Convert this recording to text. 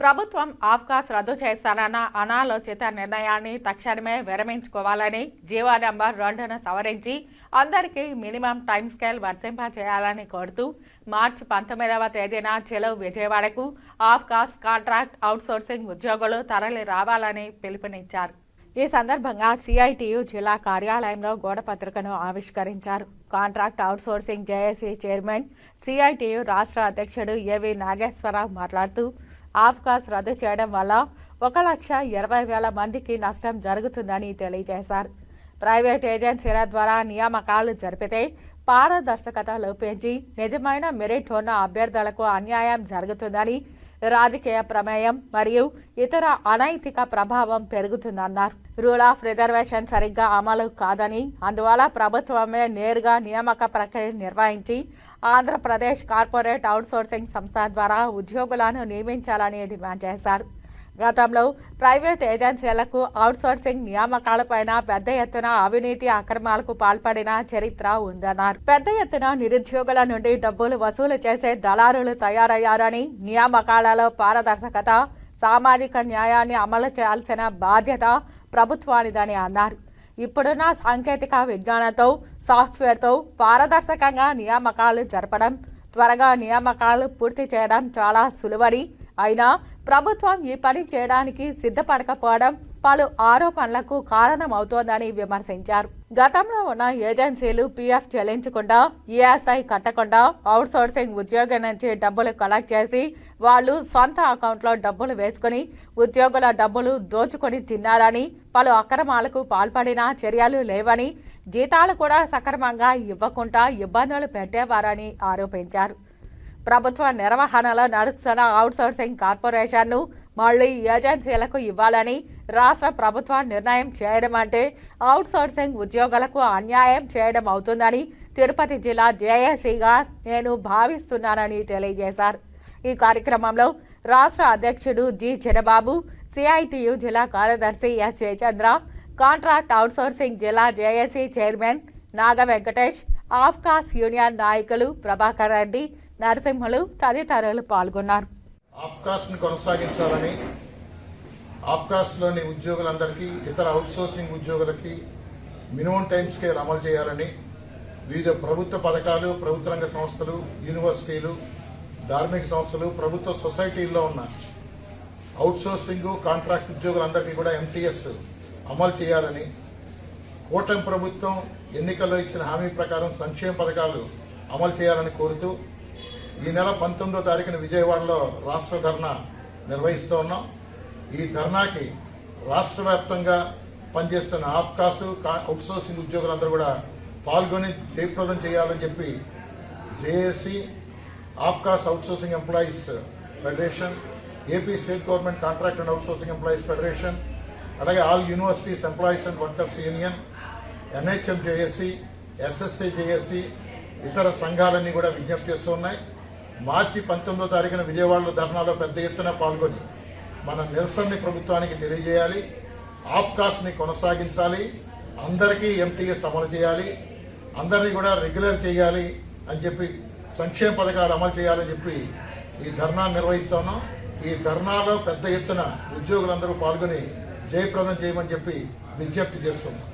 ప్రభుత్వం ఆఫ్కాస్ రద్దు చేస్తానన్న అనాలోచిత నిర్ణయాన్ని తక్షణమే విరమించుకోవాలని జీవో నెంబర్ రెండును సవరించి అందరికీ మినిమం టైం స్కేల్ వర్తింప చేయాలని కోరుతూ మార్చి పంతొమ్మిదవ తేదీన చెలో విజయవాడకు ఆఫ్కాస్ కాంట్రాక్ట్ అవుట్సోర్సింగ్ ఉద్యోగులు తరలి రావాలని పిలుపునిచ్చారు. ఈ సందర్భంగా సిఐటియు జిల్లా కార్యాలయంలో గోడపత్రికను ఆవిష్కరించారు. Contract outsourcing JAC chairman CITU రాష్ట్ర అధ్యక్షుడు ఏవి నాగేశ్వరరావు మాట్లాడుతూ ఆఫ్కాస్ రద్దు చేయడం వల్ల ఒక లక్ష ఇరవై వేల మందికి నష్టం జరుగుతుందని తెలియజేశారు. ప్రైవేట్ ఏజెన్సీల ద్వారా నియామకాలు జరిపితే పారదర్శకత లోపించి నిజమైన మెరిట్ ఉన్న అభ్యర్థులకు అన్యాయం జరుగుతుందని రాజకీయ ప్రమేయం మరియు ఇతర అనైతిక ప్రభావం పెరుగుతుందన్నారు. రూల్ ఆఫ్ రిజర్వేషన్ సరిగ్గా అమలు కాదని అందువల్ల ప్రభుత్వమే నేరుగా నియామక ప్రక్రియ నిర్వహించి ఆంధ్రప్రదేశ్ కార్పొరేట్ అవుట్సోర్సింగ్ సంస్థ ద్వారా ఉద్యోగులను నియమించాలని డిమాండ్ చేశారు. గతంలో ప్రైవేట్ ఏజెన్సీలకు అవుట్సోర్సింగ్ నియామకాలపైన పెద్ద ఎత్తున అవినీతి అక్రమాలకు పాల్పడిన చరిత్ర ఉందన్నారు. పెద్ద ఎత్తున నిరుద్యోగుల నుండి డబ్బులు వసూలు చేసే దళారులు తయారయ్యారని నియామకాలలో పారదర్శకత సామాజిక న్యాయాన్ని అమలు చేయాల్సిన బాధ్యత ప్రభుత్వానిదని అన్నారు. ఇప్పుడున్న సాంకేతిక విజ్ఞానంతో సాఫ్ట్వేర్తో పారదర్శకంగా నియామకాలు జరపడం త్వరగా నియామకాలు పూర్తి చేయడం చాలా సులువని అయినా ప్రభుత్వం ఈ పని చేయడానికి సిద్ధపడకపోవడం పలు ఆరోపణలకు కారణమవుతోందని విమర్శించారు. గతంలో ఉన్న ఏజెన్సీలు పీఎఫ్ చెల్లించకుండా ఈఎస్ఐ కట్టకుండా అవుట్సోర్సింగ్ ఉద్యోగం నుంచి డబ్బులు కలెక్ట్ చేసి వాళ్ళు సొంత అకౌంట్లో డబ్బులు వేసుకుని ఉద్యోగుల డబ్బులు దోచుకొని తిన్నారని పలు అక్రమాలకు పాల్పడిన చర్యలు లేవని జీతాలు కూడా సక్రమంగా ఇవ్వకుండా ఇబ్బందులు పెట్టేవారని ఆరోపించారు. ప్రభుత్వ నిర్వహణలో నడుస్తున్న అవుట్సోర్సింగ్ కార్పొరేషన్ను మళ్ళీ ఏజెన్సీలకు ఇవ్వాలని రాష్ట్ర ప్రభుత్వం నిర్ణయం చేయడం అంటే అవుట్సోర్సింగ్ ఉద్యోగులకు అన్యాయం చేయడం అవుతుందని తిరుపతి జిల్లా జేఏసీగా నేను భావిస్తున్నానని తెలియజేశారు. ఈ కార్యక్రమంలో రాష్ట్ర అధ్యక్షుడు జి చిరబాబు సిఐటియు జిల్లా కార్యదర్శి ఎస్ జయచంద్ర కాంట్రాక్ట్ అవుట్సోర్సింగ్ జిల్లా JAC chairman Naga Venkatesh APCOS union నాయకులు ప్రభాకర్ రెడ్డి నరసింహలు తదితరులు పాల్గొన్నారు. ఆప్కాస్ని కొనసాగించాలని ఆప్కాస్లోని ఉద్యోగులందరికీ ఇతర అవుట్సోర్సింగ్ ఉద్యోగులకి మినిమం టైం స్కేల్ అమలు చేయాలని వివిధ ప్రభుత్వ పథకాలు ప్రభుత్వ రంగ సంస్థలు యూనివర్సిటీలు ధార్మిక సంస్థలు ప్రభుత్వ సొసైటీల్లో ఉన్న అవుట్సోర్సింగ్ కాంట్రాక్ట్ ఉద్యోగులందరికీ కూడా ఎంటీఎస్ అమలు చేయాలని కూటమి ప్రభుత్వం ఎన్నికల్లో ఇచ్చిన హామీ ప్రకారం సంక్షేమ పథకాలు అమలు చేయాలని కోరుతూ ఈ నెల పంతొమ్మిదో తారీఖున విజయవాడలో రాష్ట్ర ధర్నా నిర్వహిస్తూ ఉన్నాం. ఈ ధర్నాకి రాష్ట్ర వ్యాప్తంగా పనిచేస్తున్న ఆప్కాసు కా- అవుట్సోర్సింగ్ ఉద్యోగులందరూ కూడా పాల్గొని జయప్రదం చేయాలని చెప్పి JAC APCOS outsourcing employees federation AP state government contract and outsourcing employees federation అలాగే all universities employees and workers union NHM JAC SSC JAC ఇతర సంఘాలన్నీ కూడా విజ్ఞప్తి చేస్తూ ఉన్నాయి. మార్చి పంతొమ్మిదో తారీఖున విజయవాడలో ధర్నాలో పెద్ద ఎత్తున పాల్గొని మన నిరసనని ప్రభుత్వానికి తెలియజేయాలి ఆప్కాస్ని కొనసాగించాలి అందరికీ ఎంటీఎస్ అమలు చేయాలి అందరినీ కూడా రెగ్యులర్ చేయాలి అని చెప్పి సంక్షేమ పథకాలు అమలు చేయాలని చెప్పి ఈ ధర్నా నిర్వహిస్తున్నాం. ఈ ధర్నాలో పెద్ద ఎత్తున ఉద్యోగులందరూ పాల్గొని జయప్రదం చేయమని చెప్పి విజ్ఞప్తి చేస్తున్నాం.